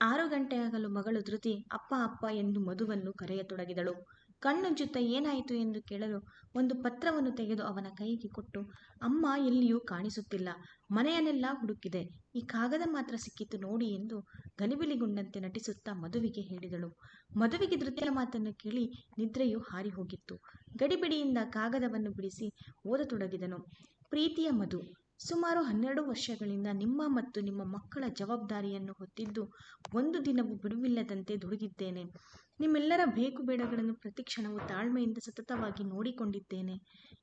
ಆರು ಗಂಟೆಯಾಗಲು ಮಗಳು ಧೃತಿ, ಅಪ್ಪ ಅಪ್ಪ ಎಂದು ಮಧುವನ್ನು ಕರೆಯತೊಡಗಿದಳು. ಕಣ್ಣುಜ್ಜುತ್ತ ಏನಾಯಿತು ಎಂದು ಕೇಳಲು ಒಂದು ಪತ್ರವನ್ನು ತೆಗೆದು ಅವನ ಕೈಗೆ ಕೊಟ್ಟು, ಅಮ್ಮ, ಎಲ್ಲಿಯೂ ಕಾಣಿಸುತ್ತಿಲ್ಲ. ಮನೆಯನ್ನೆಲ್ಲ ಹುಡುಕಿದೆ. ಈ ಕಾಗದ ಮಾತ್ರ ಸಿಕ್ಕಿತು ನೋಡಿ ಎಂದು ಗಲಿಬಿಲಿಗೊಂಡಂತೆ ನಟಿಸುತ್ತಾ ಮಧುವಿಗೆ ಹೇಳಿದಳು. ಮಧುವಿಗೆ ಧೃತಿಯ ಮಾತನ್ನು ಕೇಳಿ ನಿದ್ರೆಯು ಹಾರಿ ಹೋಗಿತ್ತು. ಗಡಿಬಿಡಿಯಿಂದ ಕಾಗದವನ್ನು ಬಿಡಿಸಿ ಓದತೊಡಗಿದನು. ಪ್ರೀತಿಯ ಮಧು ಸುಮಾರು ಹನ್ನೆರಡು ವರ್ಷಗಳಿಂದ ನಿಮ್ಮ ಮತ್ತು ನಿಮ್ಮ ಮಕ್ಕಳ ಜವಾಬ್ದಾರಿಯನ್ನು ಹೊತ್ತಿದ್ದು ಒಂದು ದಿನವೂ ಬಿಡುವಿಲ್ಲದಂತೆ ದುಡಿದಿದ್ದೇನೆ ನಿಮ್ಮೆಲ್ಲರ ಬೇಕು ಬೇಡಗಳನ್ನು ಪ್ರತಿ ಕ್ಷಣವೂ ತಾಳ್ಮೆಯಿಂದ ಸತತವಾಗಿ ನೋಡಿಕೊಂಡಿದ್ದೇನೆ.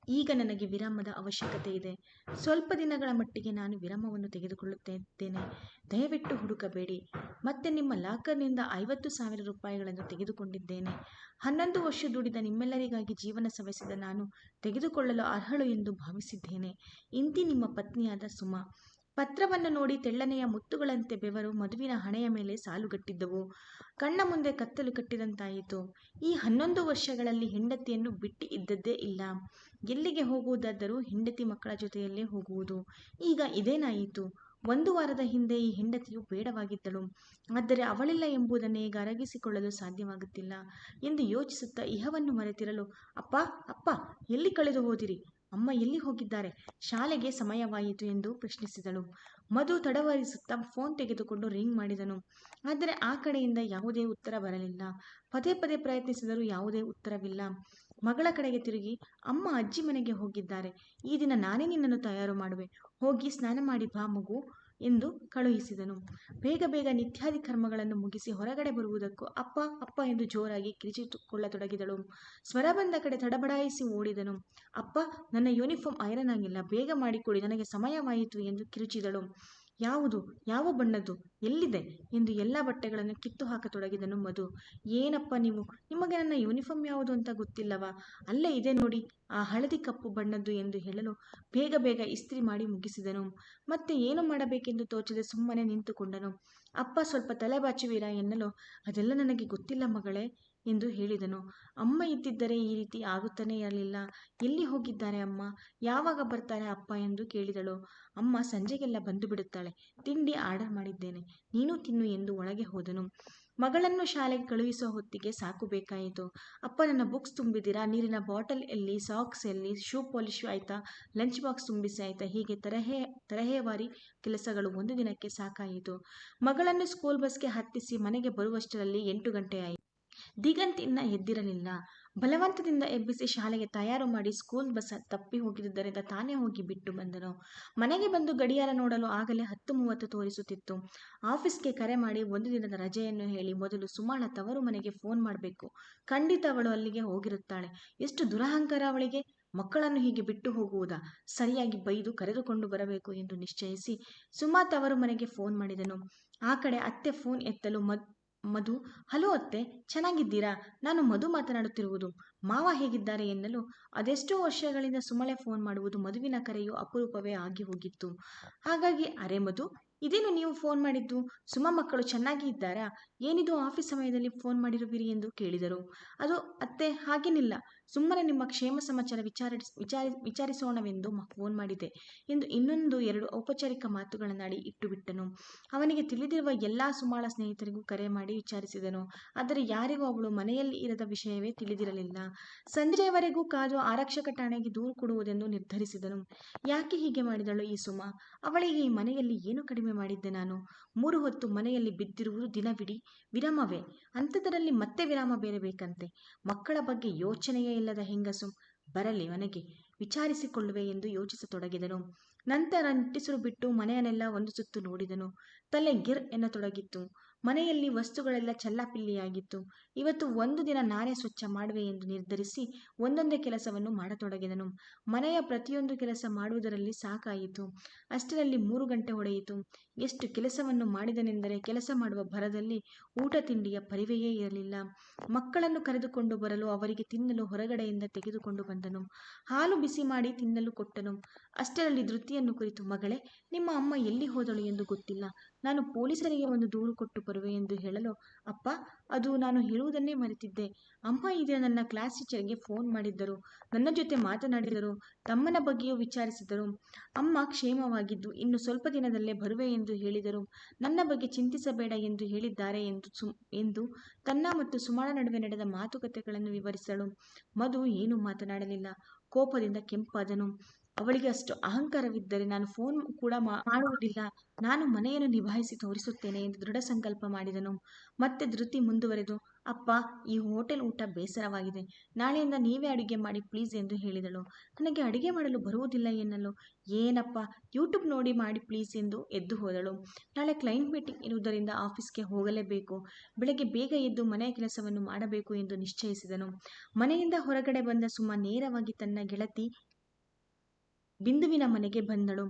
ಈಗ ನನಗೆ ವಿರಾಮದ ಅವಶ್ಯಕತೆ ಇದೆ. ಸ್ವಲ್ಪ ದಿನಗಳ ಮಟ್ಟಿಗೆ ನಾನು ವಿರಾಮವನ್ನು ತೆಗೆದುಕೊಳ್ಳುತ್ತಿದ್ದೇನೆ. ದಯವಿಟ್ಟು ಹುಡುಕಬೇಡಿ. ಮತ್ತೆ ನಿಮ್ಮ ಲಾಕರ್ನಿಂದ ಐವತ್ತು ಸಾವಿರ ರೂಪಾಯಿಗಳನ್ನು ತೆಗೆದುಕೊಂಡಿದ್ದೇನೆ. ಹನ್ನೊಂದು ವರ್ಷ ದುಡಿದ ನಿಮ್ಮೆಲ್ಲರಿಗಾಗಿ ಜೀವನ ಸವೆಸಿದ ನಾನು ತೆಗೆದುಕೊಳ್ಳಲು ಅರ್ಹಳು ಎಂದು ಭಾವಿಸಿದ್ದೇನೆ. ಇಂತಿ ನಿಮ್ಮ ಪತ್ನಿಯಾದ ಸುಮಾ ಪತ್ರವನ್ನು ನೋಡಿ ತೆಳ್ಳನೆಯ ಮುತ್ತುಗಳಂತೆ ಬೆವರು ಮದುವಿನ ಹಣೆಯ ಮೇಲೆ ಸಾಲುಗಟ್ಟಿದ್ದವು. ಕಣ್ಣ ಮುಂದೆ ಕತ್ತಲು ಕಟ್ಟಿದಂತಾಯಿತು. ಈ ಹನ್ನೊಂದು ವರ್ಷಗಳಲ್ಲಿ ಹೆಂಡತಿಯನ್ನು ಬಿಟ್ಟು ಇದ್ದದ್ದೇ ಇಲ್ಲ. ಎಲ್ಲಿಗೆ ಹೋಗುವುದಾದರೂ ಹೆಂಡತಿ ಮಕ್ಕಳ ಜೊತೆಯಲ್ಲೇ ಹೋಗುವುದು. ಈಗ ಇದೇನಾಯಿತು? ಒಂದು ವಾರದ ಹಿಂದೆ ಈ ಹೆಂಡತಿಯು ಬೇಡವಾಗಿದ್ದಳು. ಆದರೆ ಅವಳಿಲ್ಲ ಎಂಬುದನ್ನೇ ಈಗ ಅರಗಿಸಿಕೊಳ್ಳಲು ಸಾಧ್ಯವಾಗುತ್ತಿಲ್ಲ ಎಂದು ಯೋಚಿಸುತ್ತಾ ಇಹವನ್ನು ಮರೆತಿರಲು, ಅಪ್ಪ ಅಪ್ಪ, ಎಲ್ಲಿ ಕಳೆದು ಹೋದಿರಿ? ಅಮ್ಮ ಎಲ್ಲಿ ಹೋಗಿದ್ದಾರೆ? ಶಾಲೆಗೆ ಸಮಯವಾಯಿತು ಎಂದು ಪ್ರಶ್ನಿಸಿದಳು. ಮಧು ತಡವರಿಸುತ್ತಾ ಫೋನ್ ತೆಗೆದುಕೊಂಡು ರಿಂಗ್ ಮಾಡಿದನು. ಆದರೆ ಆ ಕಡೆಯಿಂದ ಯಾವುದೇ ಉತ್ತರ ಬರಲಿಲ್ಲ. ಪದೇ ಪದೇ ಪ್ರಯತ್ನಿಸಿದರೂ ಯಾವುದೇ ಉತ್ತರವಿಲ್ಲ. ಮಗಳ ಕಡೆಗೆ ತಿರುಗಿ ಅಮ್ಮ ಅಜ್ಜಿ ಮನೆಗೆ ಹೋಗಿದ್ದಾರೆ. ಈ ದಿನ ನಾನೇ ನಿನ್ನನ್ನು ತಯಾರು ಮಾಡುವೆ. ಹೋಗಿ ಸ್ನಾನ ಮಾಡಿ ಬಾ ಮಗು ಎಂದು ಕಳುಹಿಸಿದನು. ಬೇಗ ಬೇಗ ನಿತ್ಯಾದಿ ಕರ್ಮಗಳನ್ನು ಮುಗಿಸಿ ಹೊರಗಡೆ ಬರುವುದಕ್ಕೂ ಅಪ್ಪ ಅಪ್ಪ ಎಂದು ಜೋರಾಗಿ ಕಿರಿಚಿಟ್ಟುಕೊಳ್ಳತೊಡಗಿದಳು. ಸ್ವರ ಬಂದ ಕಡೆ ತಡಬಡಾಯಿಸಿ ಓಡಿದನು. ಅಪ್ಪ, ನನ್ನ ಯೂನಿಫಾರ್ಮ್ ಐರನ್ ಆಗಿಲ್ಲ. ಬೇಗ ಮಾಡಿಕೊಡಿ. ನನಗೆ ಸಮಯವಾಯಿತು ಎಂದು ಕಿರುಚಿದಳು. ಯಾವುದು? ಯಾವ ಬಣ್ಣದ್ದು? ಎಲ್ಲಿದೆ? ಎಂದು ಎಲ್ಲ ಬಟ್ಟೆಗಳನ್ನು ಕಿತ್ತು ಹಾಕತೊಡಗಿದನು ಮಧು. ಏನಪ್ಪ ನೀವು? ನಿಮಗೆ ನನ್ನ ಯೂನಿಫಾರ್ಮ್ ಯಾವುದು ಅಂತ ಗೊತ್ತಿಲ್ಲವಾ? ಅಲ್ಲೇ ಇದೆ ನೋಡಿ, ಆ ಹಳದಿ ಕಪ್ಪು ಬಣ್ಣದ್ದು ಎಂದು ಹೇಳಲು ಬೇಗ ಬೇಗ ಇಸ್ತ್ರಿ ಮಾಡಿ ಮುಗಿಸಿದನು. ಮತ್ತೆ ಏನು ಮಾಡಬೇಕೆಂದು ತೋಚದೆ ಸುಮ್ಮನೆ ನಿಂತುಕೊಂಡನು. ಅಪ್ಪ ಸ್ವಲ್ಪ ತಲೆ ಬಾಚುವೀರಾ ಎನ್ನಲು, ಅದೆಲ್ಲ ನನಗೆ ಗೊತ್ತಿಲ್ಲ ಮಗಳೇ. ಎಂದು ಹೇಳಿದನು. ಅಮ್ಮ ಇದ್ದಿದ್ದರೆ ಈ ರೀತಿ ಆಗುತ್ತಾನೇ ಇರಲಿಲ್ಲ. ಎಲ್ಲಿ ಹೋಗಿದ್ದಾರೆ ಅಮ್ಮ? ಯಾವಾಗ ಬರ್ತಾರೆ ಅಪ್ಪ ಎಂದು ಕೇಳಿದಳು. ಅಮ್ಮ ಸಂಜೆಗೆಲ್ಲ ಬಂದು ಬಿಡುತ್ತಾಳೆ. ತಿಂಡಿ ಆರ್ಡರ್ ಮಾಡಿದ್ದೇನೆ. ನೀನು ತಿನ್ನು ಎಂದು ಒಳಗೆ ಹೋದನು. ಮಗಳನ್ನು ಶಾಲೆಗೆ ಕಳುಹಿಸೋ ಹೊತ್ತಿಗೆ ಸಾಕು ಬೇಕಾಯಿತು. ಅಪ್ಪ, ನನ್ನ ಬುಕ್ಸ್ ತುಂಬಿದ್ದೀರಾ? ನೀರಿನ ಬಾಟಲ್ ಎಲ್ಲಿ? ಸಾಕ್ಸ್ ಎಲ್ಲಿ? ಶೂ ಪಾಲಿಶ್ ಆಯಿತಾ? ಲಂಚ್ ಬಾಕ್ಸ್ ತುಂಬಿಸಿ ಆಯಿತಾ? ಹೀಗೆ ತರಹೇ, ತರಹೇವಾರಿ ಕೆಲಸಗಳು ಒಂದು ದಿನಕ್ಕೆ ಸಾಕಾಯಿತು. ಮಗಳನ್ನು ಸ್ಕೂಲ್ ಬಸ್ಗೆ ಹತ್ತಿಸಿ ಮನೆಗೆ ಬರುವಷ್ಟರಲ್ಲಿ ಎಂಟು ಗಂಟೆ ಆಯಿತು. ದಿಗಂತ್ ಇನ್ನ ಎದ್ದಿರಲಿಲ್ಲ. ಬಲವಂತದಿಂದ ಎಬ್ಬಿಸಿ ಶಾಲೆಗೆ ತಯಾರು ಮಾಡಿ ಸ್ಕೂಲ್ ಬಸ್ ತಪ್ಪಿ ಹೋಗಿದ್ದರಿಂದ ತಾನೇ ಹೋಗಿ ಬಿಟ್ಟು ಬಂದನು. ಮನೆಗೆ ಬಂದು ಗಡಿಯಾರ ನೋಡಲು ಆಗಲೇ ಹತ್ತು ಮೂವತ್ತು ತೋರಿಸುತ್ತಿತ್ತು. ಆಫೀಸ್ಗೆ ಕರೆ ಮಾಡಿ ಒಂದು ದಿನದ ರಜೆಯನ್ನು ಹೇಳಿ ಮೊದಲು ಸುಮಾಳ ತವರು ಮನೆಗೆ ಫೋನ್ ಮಾಡಬೇಕು. ಖಂಡಿತ ಅವಳು ಅಲ್ಲಿಗೆ ಹೋಗಿರುತ್ತಾಳೆ. ಎಷ್ಟು ದುರಹಂಕಾರ ಅವಳಿಗೆ. ಮಕ್ಕಳನ್ನು ಹೀಗೆ ಬಿಟ್ಟು ಹೋಗುವುದಾ? ಸರಿಯಾಗಿ ಬೈದು ಕರೆದುಕೊಂಡು ಬರಬೇಕು ಎಂದು ನಿಶ್ಚಯಿಸಿ ಸುಮಾ ತವರು ಮನೆಗೆ ಫೋನ್ ಮಾಡಿದನು. ಆ ಕಡೆ ಅತ್ತೆ ಫೋನ್ ಎತ್ತಲು ಮದ್ ಮಧು, ಹಲೋ ಅತ್ತೆ, ಚೆನ್ನಾಗಿದ್ದೀರಾ? ನಾನು ಮಧು ಮಾತನಾಡುತ್ತಿರುವುದು. ಮಾವ ಹೇಗಿದ್ದಾರೆ ಎನ್ನಲು ಅದೆಷ್ಟೋ ವರ್ಷಗಳಿಂದ ಸುಮಳೆ ಫೋನ್ ಮಾಡುವುದು ಮಧುವಿನ ಕರೆಯು ಅಪರೂಪವೇ ಆಗಿ ಹೋಗಿತ್ತು. ಹಾಗಾಗಿ, ಅರೆ ಮಧು, ಇದೇನು ನೀವು ಫೋನ್ ಮಾಡಿದ್ದು? ಸುಮ ಮಕ್ಕಳು ಚೆನ್ನಾಗಿ ಇದ್ದಾರಾ? ಏನಿದು ಆಫೀಸ್ ಸಮಯದಲ್ಲಿ ಫೋನ್ ಮಾಡಿರುವಿರಿ ಎಂದು ಕೇಳಿದರು. ಅದು ಅತ್ತೆ, ಹಾಗೇನಿಲ್ಲ. ಸುಮ್ಮನೆ ನಿಮ್ಮ ಕ್ಷೇಮ ಸಮಾಚಾರ ವಿಚಾರ ವಿಚಾರಿ, ವಿಚಾರಿಸೋಣವೆಂದು ಫೋನ್ ಮಾಡಿದೆ. ಎಂದು ಇನ್ನೊಂದು ಎರಡು ಔಪಚಾರಿಕ ಮಾತುಗಳನ್ನಾಡಿ ಇಟ್ಟುಬಿಟ್ಟನು. ಅವನಿಗೆ ತಿಳಿದಿರುವ ಎಲ್ಲ ಸುಮಾಳ ಸ್ನೇಹಿತರಿಗೂ ಕರೆ ಮಾಡಿ ವಿಚಾರಿಸಿದನು. ಆದರೆ ಯಾರಿಗೂ ಅವಳು ಮನೆಯಲ್ಲಿ ಇರದ ವಿಷಯವೇ ತಿಳಿದಿರಲಿಲ್ಲ. ಸಂಜೆಯವರೆಗೂ ಕಾದು ಆರಕ್ಷಕ ಠಾಣೆಗೆ ದೂರು ಕೊಡುವುದೆಂದು ನಿರ್ಧರಿಸಿದನು. ಯಾಕೆ ಹೀಗೆ ಮಾಡಿದಳು ಈ ಸುಮಾ? ಅವಳಿಗೆ ಈ ಮನೆಯಲ್ಲಿ ಏನು ಕಡಿಮೆ ಮಾಡಿದ್ದೆ ನಾನು? ಮೂರು ಹೊತ್ತು ಮನೆಯಲ್ಲಿ ಬಿದ್ದಿರುವುದು ದಿನವಿಡೀ ವಿರಾಮವೇ? ಅಂಥದರಲ್ಲಿ ಮತ್ತೆ ವಿರಾಮ ಬೇರೆ ಬೇಕಂತೆ. ಮಕ್ಕಳ ಬಗ್ಗೆ ಯೋಚನೆಯೇ ಇಲ್ಲದ ಹೆಂಗಸು ಬರಲಿ ಮನೆಗೆ, ವಿಚಾರಿಸಿಕೊಳ್ಳುವೆ ಎಂದು ಯೋಚಿಸತೊಡಗಿದನು. ನಂತರ ನಿಟ್ಟುಸಿರು ಬಿಟ್ಟು ಮನೆಯನ್ನೆಲ್ಲ ಒಂದು ಸುತ್ತು ನೋಡಿದನು. ತಲೆ ಗಿರ್ ಎನ್ನತೊಡಗಿತ್ತು. ಮನೆಯಲ್ಲಿ ವಸ್ತುಗಳೆಲ್ಲ ಚಲ್ಲಾಪಿಲ್ಲಿಯಾಗಿತ್ತು. ಇವತ್ತು ಒಂದು ದಿನ ನಾನೇ ಸ್ವಚ್ಛ ಮಾಡುವೆ ಎಂದು ನಿರ್ಧರಿಸಿ ಒಂದೊಂದೇ ಕೆಲಸವನ್ನು ಮಾಡತೊಡಗಿದನು. ಮನೆಯ ಪ್ರತಿಯೊಂದು ಕೆಲಸ ಮಾಡುವುದರಲ್ಲಿ ಸಾಕಾಯಿತು. ಅಷ್ಟರಲ್ಲಿ ಮೂರು ಗಂಟೆ ಹೊಡೆಯಿತು. ಎಷ್ಟು ಕೆಲಸವನ್ನು ಮಾಡಿದನೆಂದರೆ ಕೆಲಸ ಮಾಡುವ ಭರದಲ್ಲಿ ಊಟ ತಿಂಡಿಯ ಪರಿವೆಯೇ ಇರಲಿಲ್ಲ. ಮಕ್ಕಳನ್ನು ಕರೆದುಕೊಂಡು ಬರಲು ಅವರಿಗೆ ತಿನ್ನಲು ಹೊರಗಡೆಯಿಂದ ತೆಗೆದುಕೊಂಡು ಬಂದನು. ಹಾಲು ಬಿಸಿ ಮಾಡಿ ತಿನ್ನಲು ಕೊಟ್ಟನು. ಅಷ್ಟರಲ್ಲಿ ಧೃತಿಯನ್ನು ಕುರಿತು, ಮಗಳೇ, ನಿಮ್ಮ ಅಮ್ಮ ಎಲ್ಲಿ ಹೋದಳು ಎಂದು ಗೊತ್ತಿಲ್ಲ. ನಾನು ಪೊಲೀಸರಿಗೆ ಒಂದು ದೂರು ಕೊಟ್ಟು ಬರುವೆ ಎಂದು ಹೇಳಲು. ಅಪ್ಪ, ಅದು ನಾನು ಹೇಳುವುದನ್ನೇ ಮರೆತಿದ್ದೆ. ಅಮ್ಮ ಇದೆಯ ನನ್ನ ಕ್ಲಾಸ್ ಟೀಚರ್ಗೆ ಫೋನ್ ಮಾಡಿದ್ದರು. ನನ್ನ ಜೊತೆ ಮಾತನಾಡಿದರು, ತಮ್ಮನ ಬಗ್ಗೆಯೂ ವಿಚಾರಿಸಿದರು. ಅಮ್ಮ ಕ್ಷೇಮವಾಗಿದ್ದು, ಇನ್ನು ಸ್ವಲ್ಪ ದಿನದಲ್ಲೇ ಬರುವೆ ಎಂದು ಹೇಳಿದರು. ನನ್ನ ಬಗ್ಗೆ ಚಿಂತಿಸಬೇಡ ಎಂದು ಹೇಳಿದ್ದಾರೆ ಎಂದು ಸು ಎಂದು ತನ್ನ ಮತ್ತು ಸುಮಾಳ ನಡುವೆ ನಡೆದ ಮಾತುಕತೆಗಳನ್ನು ವಿವರಿಸಲು ಮಧು ಏನೂ ಮಾತನಾಡಲಿಲ್ಲ. ಕೋಪದಿಂದ ಕೆಂಪಾದನು. ಅವಳಿಗೆ ಅಷ್ಟು ಅಹಂಕಾರವಿದ್ದರೆ ನಾನು ಫೋನ್ ಕೂಡ ಮಾಡುವುದಿಲ್ಲ. ನಾನು ಮನೆಯನ್ನು ನಿಭಾಯಿಸಿ ತೋರಿಸುತ್ತೇನೆ ಎಂದು ದೃಢ ಸಂಕಲ್ಪ ಮಾಡಿದನು. ಮತ್ತೆ ಧೃತಿ ಮುಂದುವರೆದು, ಅಪ್ಪ, ಈ ಹೋಟೆಲ್ ಊಟ ಬೇಸರವಾಗಿದೆ. ನಾಳೆಯಿಂದ ನೀವೇ ಅಡುಗೆ ಮಾಡಿ ಪ್ಲೀಸ್ ಎಂದು ಹೇಳಿದಳು. ನನಗೆ ಅಡುಗೆ ಮಾಡಲು ಬರುವುದಿಲ್ಲ ಎನ್ನಲು. ಏನಪ್ಪ ಯೂಟ್ಯೂಬ್ ನೋಡಿ ಮಾಡಿ ಪ್ಲೀಸ್ ಎಂದು ಎದ್ದು ಹೋದಳು. ನಾಳೆ ಕ್ಲೈಂಟ್ ಮೀಟಿಂಗ್ ಇರುವುದರಿಂದ ಆಫೀಸ್ಗೆ ಹೋಗಲೇಬೇಕು. ಬೆಳಗ್ಗೆ ಬೇಗ ಎದ್ದು ಮನೆಯ ಕೆಲಸವನ್ನು ಮಾಡಬೇಕು ಎಂದು ನಿಶ್ಚಯಿಸಿದನು. ಮನೆಯಿಂದ ಹೊರಗಡೆ ಬಂದ ಸುಮ್ಮ ನೇರವಾಗಿ ತನ್ನ ಗೆಳತಿ ಬಿಂದುವಿನ ಮನೆಗೆ ಬಂದಳು.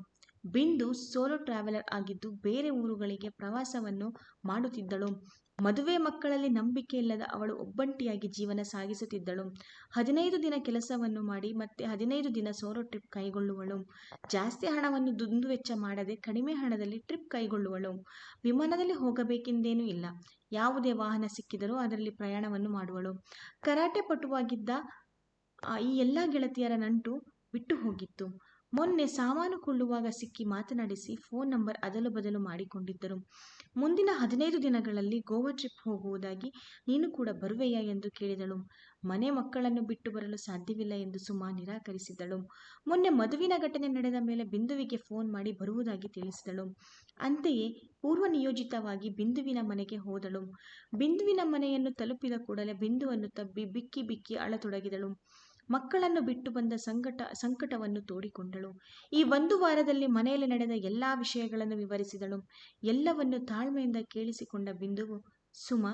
ಬಿಂದು ಸೋಲೋ ಟ್ರಾವೆಲರ್ ಆಗಿದ್ದು ಬೇರೆ ಊರುಗಳಿಗೆ ಪ್ರವಾಸವನ್ನು ಮಾಡುತ್ತಿದ್ದಳು. ಮದುವೆ ಮಕ್ಕಳಲ್ಲಿ ನಂಬಿಕೆ ಇಲ್ಲದ ಅವಳು ಒಬ್ಬಂಟಿಯಾಗಿ ಜೀವನ ಸಾಗಿಸುತ್ತಿದ್ದಳು. ಹದಿನೈದು ದಿನ ಕೆಲಸವನ್ನು ಮಾಡಿ ಮತ್ತೆ ಹದಿನೈದು ದಿನ ಸೋಲೋ ಟ್ರಿಪ್ ಕೈಗೊಳ್ಳುವಳು. ಜಾಸ್ತಿ ಹಣವನ್ನು ದುಂದುವೆಚ್ಚ ಮಾಡದೆ ಕಡಿಮೆ ಹಣದಲ್ಲಿ ಟ್ರಿಪ್ ಕೈಗೊಳ್ಳುವಳು. ವಿಮಾನದಲ್ಲಿ ಹೋಗಬೇಕೆಂದೇನೂ ಇಲ್ಲ. ಯಾವುದೇ ವಾಹನ ಸಿಕ್ಕಿದರೂ ಅದರಲ್ಲಿ ಪ್ರಯಾಣವನ್ನು ಮಾಡುವಳು. ಕರಾಟೆ ಪಟುವಾಗಿದ್ದ ಈ ಎಲ್ಲ ಗೆಳತಿಯರ ನಂಟು ಬಿಟ್ಟು ಹೋಗಿತ್ತು. ಮೊನ್ನೆ ಸಾಮಾನು ಕೊಳ್ಳುವಾಗ ಸಿಕ್ಕಿ ಮಾತನಾಡಿಸಿ ಫೋನ್ ನಂಬರ್ ಅದಲು ಬದಲು ಮಾಡಿಕೊಂಡಿದ್ದರು. ಮುಂದಿನ ಹದಿನೈದು ದಿನಗಳಲ್ಲಿ ಗೋವಾ ಟ್ರಿಪ್ ಹೋಗುವುದಾಗಿ ನೀನು ಕೂಡ ಬರುವೆಯಾ ಎಂದು ಕೇಳಿದಳು. ಮನೆ ಮಕ್ಕಳನ್ನು ಬಿಟ್ಟು ಬರಲು ಸಾಧ್ಯವಿಲ್ಲ ಎಂದು ಸುಮಾ ನಿರಾಕರಿಸಿದಳು. ಮೊನ್ನೆ ಮದುವಿನ ಘಟನೆ ನಡೆದ ಮೇಲೆ ಬಿಂದುವಿಗೆ ಫೋನ್ ಮಾಡಿ ಬರುವುದಾಗಿ ತಿಳಿಸಿದಳು. ಅಂತೆಯೇ ಪೂರ್ವ ನಿಯೋಜಿತವಾಗಿ ಬಿಂದುವಿನ ಮನೆಗೆ ಹೋದಳು. ಬಿಂದುವಿನ ಮನೆಯನ್ನು ತಲುಪಿದ ಕೂಡಲೇ ಬಿಂದುವನ್ನು ತಬ್ಬಿ ಬಿಕ್ಕಿ ಬಿಕ್ಕಿ ಅಳತೊಡಗಿದಳು. ಮಕ್ಕಳನ್ನು ಬಿಟ್ಟು ಬಂದ ಸಂಕಟ, ಸಂಕಟವನ್ನು ತೋಡಿಕೊಂಡಳು. ಈ ಒಂದು ವಾರದಲ್ಲಿ ಮನೆಯಲ್ಲಿ ನಡೆದ ಎಲ್ಲಾ ವಿಷಯಗಳನ್ನು ವಿವರಿಸಿದಳು. ಎಲ್ಲವನ್ನು ತಾಳ್ಮೆಯಿಂದ ಕೇಳಿಸಿಕೊಂಡ ಬಿಂದುವು, ಸುಮ,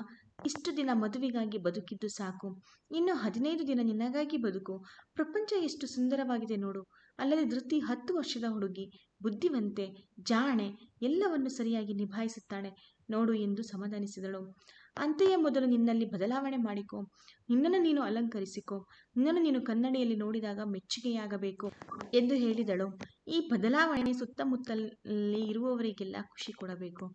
ಇಷ್ಟು ದಿನ ಮದುವೆಗಾಗಿ ಬದುಕಿದ್ದು ಸಾಕು. ಇನ್ನು ಹದಿನೈದು ದಿನ ನಿನಗಾಗಿ ಬದುಕು. ಪ್ರಪಂಚ ಎಷ್ಟು ಸುಂದರವಾಗಿದೆ ನೋಡು. ಅಲ್ಲದೆ ಧೃತಿ ಹತ್ತು ವರ್ಷದ ಹುಡುಗಿ, ಬುದ್ಧಿವಂತೆ, ಜಾಣೆ, ಎಲ್ಲವನ್ನು ಸರಿಯಾಗಿ ನಿಭಾಯಿಸುತ್ತಾಳೆ. ನೋಡು ಎಂದು ಸಮಾಧಾನಿಸಿದಳು ಅಂತೆಯೇ ಮೊದಲು ನಿನ್ನಲ್ಲಿ ಬದಲಾವಣೆ ಮಾಡಿಕೊ. ನಿನ್ನನ್ನು ನೀನು ಅಲಂಕರಿಸಿಕೊ. ನಿನ್ನನ್ನು ನೀನು ಕನ್ನಡಿಯಲ್ಲಿ ನೋಡಿದಾಗ ಮೆಚ್ಚುಗೆಯಾಗಬೇಕು ಎಂದು ಹೇಳಿದಳು. ಈ ಬದಲಾವಣೆ ಸುತ್ತಮುತ್ತಲಲ್ಲಿ ಇರುವವರಿಗೆಲ್ಲ ಖುಷಿ ಕೊಡಬೇಕು.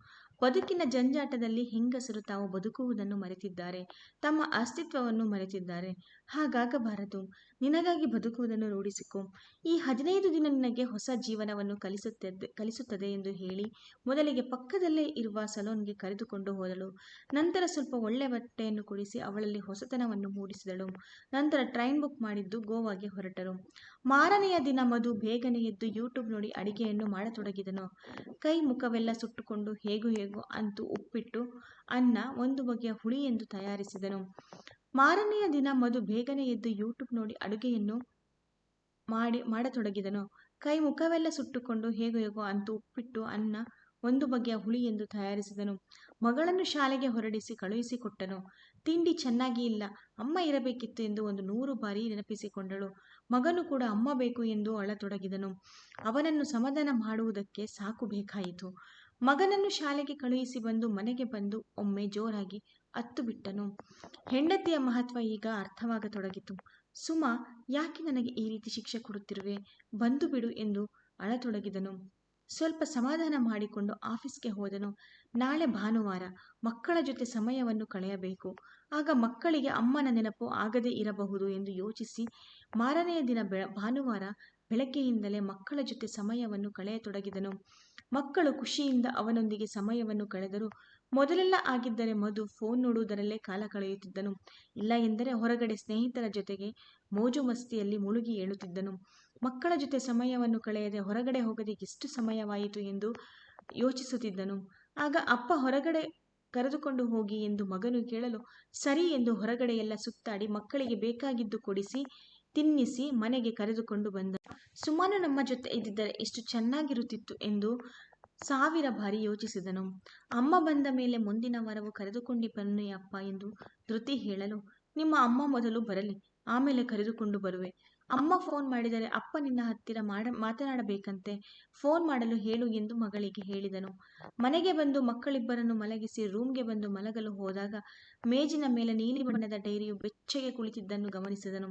ಬದುಕಿನ ಜಂಜಾಟದಲ್ಲಿ ಹೆಂಗಸರು ತಾವು ಬದುಕುವುದನ್ನು ಮರೆತಿದ್ದಾರೆ. ತಮ್ಮ ಅಸ್ತಿತ್ವವನ್ನು ಮರೆತಿದ್ದಾರೆ. ಹಾಗಾಗಬಾರದು. ನಿನಗಾಗಿ ಬದುಕುವುದನ್ನು ರೂಢಿಸಿಕೊ. ಈ ಹದಿನೈದು ದಿನ ನಿನಗೆ ಹೊಸ ಜೀವನವನ್ನು ಕಲಿಸುತ್ತದೆ ಕಲಿಸುತ್ತದೆ ಎಂದು ಹೇಳಿ ಮೊದಲಿಗೆ ಪಕ್ಕದಲ್ಲೇ ಇರುವ ಸಲೂನ್ಗೆ ಕರೆದುಕೊಂಡು ಹೋದಳು. ನಂತರ ಸ್ವಲ್ಪ ಒಳ್ಳೆ ಬಟ್ಟೆಯನ್ನು ಕೊಡಿಸಿ ಅವಳಲ್ಲಿ ಹೊಸತನವನ್ನು ಮೂಡಿಸಿದಳು. ನಂತರ ಟ್ರೈನ್ ಬುಕ್ ಮಾಡಿದ್ದು ಗೋವಾಗೆ ಹೊರಟರು. ಮಾರನೆಯ ದಿನ ಮಧು ಬೇಗನೆ ಎದ್ದು ಯೂಟ್ಯೂಬ್ ನೋಡಿ ಅಡಿಗೆಯನ್ನು ಮಾಡತೊಡಗಿದನು. ಕೈ ಮುಖವೆಲ್ಲ ಸುಟ್ಟುಕೊಂಡು ಹೇಗೂ ಹೇಗೂ ಅಂತೂ ಉಪ್ಪಿಟ್ಟು ಅನ್ನ ಒಂದು ಬಗೆಯ ಹುಳಿ ಎಂದು ತಯಾರಿಸಿದನು. ಮಾರನೆಯ ದಿನ ಮಧು ಬೇಗನೆ ಎದ್ದು ಯೂಟ್ಯೂಬ್ ನೋಡಿ ಅಡುಗೆಯನ್ನು ಮಾಡಿ, ಮಾಡತೊಡಗಿದನು. ಕೈ ಮುಖವೆಲ್ಲ ಸುಟ್ಟುಕೊಂಡು ಹೇಗೋ ಹೇಗೋ ಅಂತೂ ಉಪ್ಪಿಟ್ಟು ಅನ್ನ ಒಂದು ಬಗೆಯ ಹುಳಿ ಎಂದು ತಯಾರಿಸಿದನು. ಮಗಳನ್ನು ಶಾಲೆಗೆ ಹೊರಡಿಸಿ ಕಳುಹಿಸಿಕೊಟ್ಟನು. ತಿಂಡಿ ಚೆನ್ನಾಗಿ ಇಲ್ಲ, ಅಮ್ಮ ಇರಬೇಕಿತ್ತು ಎಂದು ಒಂದು ನೂರು ಬಾರಿ ನೆನಪಿಸಿಕೊಂಡಳು. ಮಗನು ಕೂಡ ಅಮ್ಮ ಬೇಕು ಎಂದು ಅಳತೊಡಗಿದನು. ಅವನನ್ನು ಸಮಾಧಾನ ಮಾಡುವುದಕ್ಕೆ ಸಾಕು ಬೇಕಾಯಿತು. ಮಗನನ್ನು ಶಾಲೆಗೆ ಕಳುಹಿಸಿ ಬಂದು ಮನೆಗೆ ಬಂದು ಒಮ್ಮೆ ಜೋರಾಗಿ ಅತ್ತು ಬಿಟ್ಟನು. ಹೆಂಡತಿಯ ಮಹತ್ವ ಈಗ ಅರ್ಥವಾಗತೊಡಗಿತು. ಸುಮ, ಯಾಕೆ ನನಗೆ ಈ ರೀತಿ ಶಿಕ್ಷೆ ಕೊಡುತ್ತಿರುವೆ? ಬಂದು ಬಿಡು ಎಂದು ಅಳತೊಡಗಿದನು. ಸ್ವಲ್ಪ ಸಮಾಧಾನ ಮಾಡಿಕೊಂಡು ಆಫೀಸ್ಗೆ ಹೋದನು. ನಾಳೆ ಭಾನುವಾರ ಮಕ್ಕಳ ಜೊತೆ ಸಮಯವನ್ನು ಕಳೆಯಬೇಕು. ಆಗ ಮಕ್ಕಳಿಗೆ ಅಮ್ಮನ ನೆನಪು ಆಗದೇ ಇರಬಹುದು ಎಂದು ಯೋಚಿಸಿ ಮಾರನೆಯ ದಿನ ಬೆಳ, ಭಾನುವಾರ ಬೆಳಗ್ಗೆಯಿಂದಲೇ ಮಕ್ಕಳ ಜೊತೆ ಸಮಯವನ್ನು ಕಳೆಯತೊಡಗಿದನು. ಮಕ್ಕಳು ಖುಷಿಯಿಂದ ಅವನೊಂದಿಗೆ ಸಮಯವನ್ನು ಕಳೆದರು ಮೊದಲೆಲ್ಲ ಆಗಿದ್ದರೆ ಮಧು ಫೋನ್ ನೋಡುವುದರಲ್ಲೇ ಕಾಲ ಕಳೆಯುತ್ತಿದ್ದನು. ಇಲ್ಲ ಎಂದರೆ ಹೊರಗಡೆ ಸ್ನೇಹಿತರ ಜೊತೆಗೆ ಮೋಜು ಮಸ್ತಿಯಲ್ಲಿ ಮುಳುಗಿ ಏಳುತ್ತಿದ್ದನು. ಮಕ್ಕಳ ಜೊತೆ ಸಮಯವನ್ನು ಕಳೆಯದೆ ಹೊರಗಡೆ ಹೋಗದೆ ಎಷ್ಟು ಸಮಯವಾಯಿತು ಎಂದು ಯೋಚಿಸುತ್ತಿದ್ದನು. ಆಗ ಅಪ್ಪ ಹೊರಗಡೆ ಕರೆದುಕೊಂಡು ಹೋಗಿ ಎಂದು ಮಗನು ಕೇಳಲು, ಸರಿ ಎಂದು ಹೊರಗಡೆ ಎಲ್ಲ ಸುತ್ತಾಡಿ ಮಕ್ಕಳಿಗೆ ಬೇಕಾಗಿದ್ದು ಕೊಡಿಸಿ, ತಿನ್ನಿಸಿ ಮನೆಗೆ ಕರೆದುಕೊಂಡು ಬಂದ. ಸುಮಾನು ನಮ್ಮ ಜೊತೆ ಇದ್ದಿದ್ದರೆ ಎಷ್ಟು ಚೆನ್ನಾಗಿರುತ್ತಿತ್ತು ಎಂದು ಸಾವಿರ ಬಾರಿ ಯೋಚಿಸಿದನು. ಅಮ್ಮ ಬಂದ ಮೇಲೆ ಮುಂದಿನ ವಾರವು ಕರೆದುಕೊಂಡು ಬನ್ನಿ ಅಪ್ಪ ಎಂದು ಧೃತಿ ಹೇಳಲು, ನಿಮ್ಮ ಅಮ್ಮ ಮೊದಲು ಬರಲಿ, ಆಮೇಲೆ ಕರೆದುಕೊಂಡು ಬರುವೆ. ಅಮ್ಮ ಫೋನ್ ಮಾಡಿದರೆ ಅಪ್ಪ ನಿನ್ನ ಹತ್ತಿರ ಮಾಡ, ಮಾತನಾಡಬೇಕಂತೆ. ಫೋನ್ ಮಾಡಲು ಹೇಳು ಎಂದು ಮಗಳಿಗೆ ಹೇಳಿದನು. ಮನೆಗೆ ಬಂದು ಮಕ್ಕಳಿಬ್ಬರನ್ನು ಮಲಗಿಸಿ ರೂಮ್ಗೆ ಬಂದು ಮಲಗಲು ಹೋದಾಗ ಮೇಜಿನ ಮೇಲೆ ನೀಲಿ ಬಣ್ಣದ ಡೈರಿಯು ಬೆಚ್ಚಗೆ ಕುಳಿತಿದ್ದನ್ನು ಗಮನಿಸಿದನು.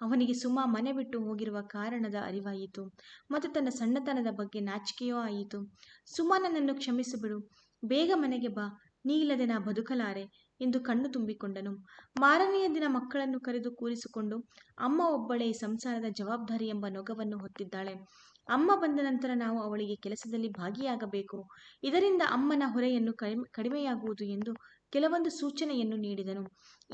ಅವನಿಗೆ ಸುಮಾ ಮನೆ ಬಿಟ್ಟು ಹೋಗಿರುವ ಕಾರಣದ ಅರಿವಾಯಿತು ಮತ್ತು ತನ್ನ ಸಣ್ಣತನದ ಬಗ್ಗೆ ನಾಚಿಕೆಯೂ ಆಯಿತು. ಸುಮಾ ನನ್ನನ್ನು ಕ್ಷಮಿಸಿಬಿಡು. ಬೇಗ ಮನೆಗೆ ಬಾ. ನೀ ಇಲ್ಲದೆ ನಾ ಬದುಕಲಾರೆ. ಎಂದು ಕಣ್ಣು ತುಂಬಿಕೊಂಡನು. ಮಾರನೆಯ ದಿನ ಮಕ್ಕಳನ್ನು ಕರೆದು ಕೂರಿಸಿಕೊಂಡು ಅಮ್ಮ ಒಬ್ಬಳೇ ಸಂಸಾರದ ಜವಾಬ್ದಾರಿ ಎಂಬ ನೊಗವನ್ನು ಹೊತ್ತಿದ್ದಾಳೆ. ಅಮ್ಮ ಬಂದ ನಂತರ ನಾವು ಅವಳಿಗೆ ಕೆಲಸದಲ್ಲಿ ಭಾಗಿಯಾಗಬೇಕು. ಇದರಿಂದ ಅಮ್ಮನ ಹೊರೆಯನ್ನು ಕಡಿಮೆ, ಕಡಿಮೆಯಾಗುವುದು ಎಂದು ಕೆಲವೊಂದು ಸೂಚನೆಯನ್ನು ನೀಡಿದನು.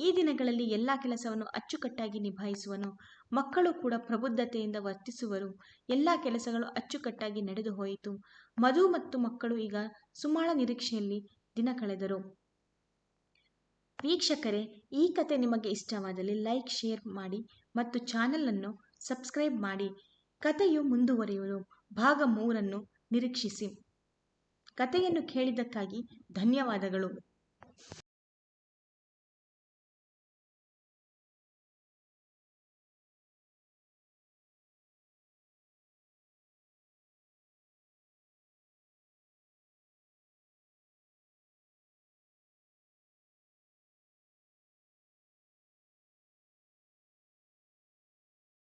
ಈ ದಿನಗಳಲ್ಲಿ ಎಲ್ಲ ಕೆಲಸವನ್ನು ಅಚ್ಚುಕಟ್ಟಾಗಿ ನಿಭಾಯಿಸುವನು. ಮಕ್ಕಳು ಕೂಡ ಪ್ರಬುದ್ಧತೆಯಿಂದ ವರ್ತಿಸುವರು. ಎಲ್ಲ ಕೆಲಸಗಳು ಅಚ್ಚುಕಟ್ಟಾಗಿ ನಡೆದು ಹೋಯಿತು ಮಧು ಮತ್ತು ಮಕ್ಕಳು ಈಗ ಸುಮಾಳ ನಿರೀಕ್ಷೆಯಲ್ಲಿ ದಿನ ಕಳೆದರು. ವೀಕ್ಷಕರೇ, ಈ ಕತೆ ನಿಮಗೆ ಇಷ್ಟವಾದಲ್ಲಿ ಲೈಕ್, ಶೇರ್ ಮಾಡಿ ಮತ್ತು ಚಾನಲನ್ನು ಸಬ್ಸ್ಕ್ರೈಬ್ ಮಾಡಿ. ಕತೆಯು ಮುಂದುವರಿಯುವುದು ಭಾಗ ಮೂರನ್ನು ನಿರೀಕ್ಷಿಸಿ. ಕತೆಯನ್ನು ಕೇಳಿದ್ದಕ್ಕಾಗಿ ಧನ್ಯವಾದಗಳು.